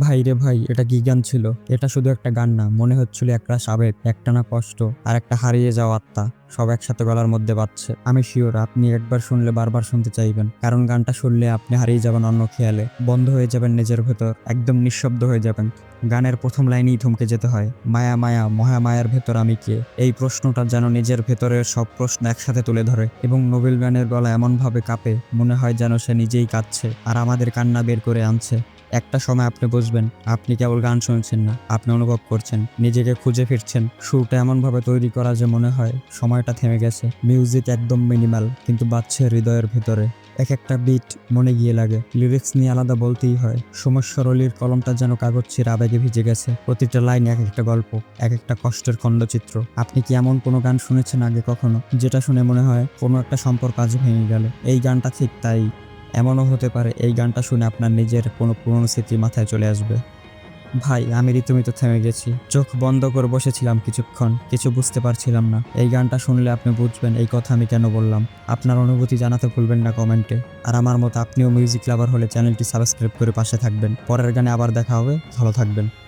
ভাই রে ভাই, এটা কি গান ছিল? এটা শুধু একটা গান না, মনে হচ্ছিল একটা আবেগ, একটানা কষ্ট, আর একটা হারিয়ে যাওয়া আত্মা। সব একসাথে গলার মধ্যে বাজছে। আমি শিওর, আপনি একবার শুনলে বারবার শুনতে চাইবেন। কারণ গানটা শুনলে আপনি হারিয়ে যাবেন অন্য খেয়ালে। বন্ধ হয়ে যাবেন নিজের ভেতর, একদম নিঃশব্দ হয়ে যাবেন। গানের প্রথম লাইনেই থমকে যেতে হয়, মায়া মায়া, মহা মায়ার ভেতর আমি কে? এই প্রশ্নটা যেন নিজের ভেতরের সব প্রশ্ন একসাথে তুলে ধরে এবং নোবেল গানের গলা এমনভাবে কাঁপে, মনে হয় যেন সে নিজেই কাঁদছে আর আমাদের কান্না বের করে আনছে। একটা সময় আপনি বুঝবেন, আপনি কেবল গান শুনছেন না, আপনি অনুভব করছেন, নিজেকে খুঁজে ফিরছেন। সুরটা এমনভাবে তৈরি করা যে মনে হয় সময়টা থেমে গেছে। মিউজিক একদম মিনিমাল কিন্তু বাজছে হৃদয়ের ভিতরে। এক একটা বিট মনে গিয়ে লাগে। লিরিক্স নিয়ে আলাদা বলতেই হয়। সমস্যার অলির কলমটা যেন কাগজ ছিঁড়ে আবেগে ভিজে গেছে। প্রতিটা লাইন এক একটা গল্প, এক একটা কষ্টের খণ্ডচিত্র। আপনি কি এমন কোনো গান শুনেছেন আগে কখনো? যেটা শুনে মনে হয় কোনো একটা সম্পর্ক আজ ভেঙে গেল। এই গানটা ঠিক তাই। এমনও হতে পারে এই গানটা শুনে আপনার নিজের কোনো পুরনো স্মৃতি মাথায় চলে আসবে। ভাই, আমি রীতিমিত থেমে গেছি। চোখ বন্ধ করে বসেছিলাম কিছুক্ষণ, কিছু বুঝতে পারছিলাম না। এই গানটা শুনলে আপনি বুঝবেন এই কথা আমি কেন বললাম। আপনার অনুভূতি জানাতে ভুলবেন না কমেন্টে। আর আমার মতো আপনিও মিউজিক লাভার হলে চ্যানেলটি সাবস্ক্রাইব করে পাশে থাকবেন। পরের গানে আবার দেখা হবে। ভালো থাকবেন।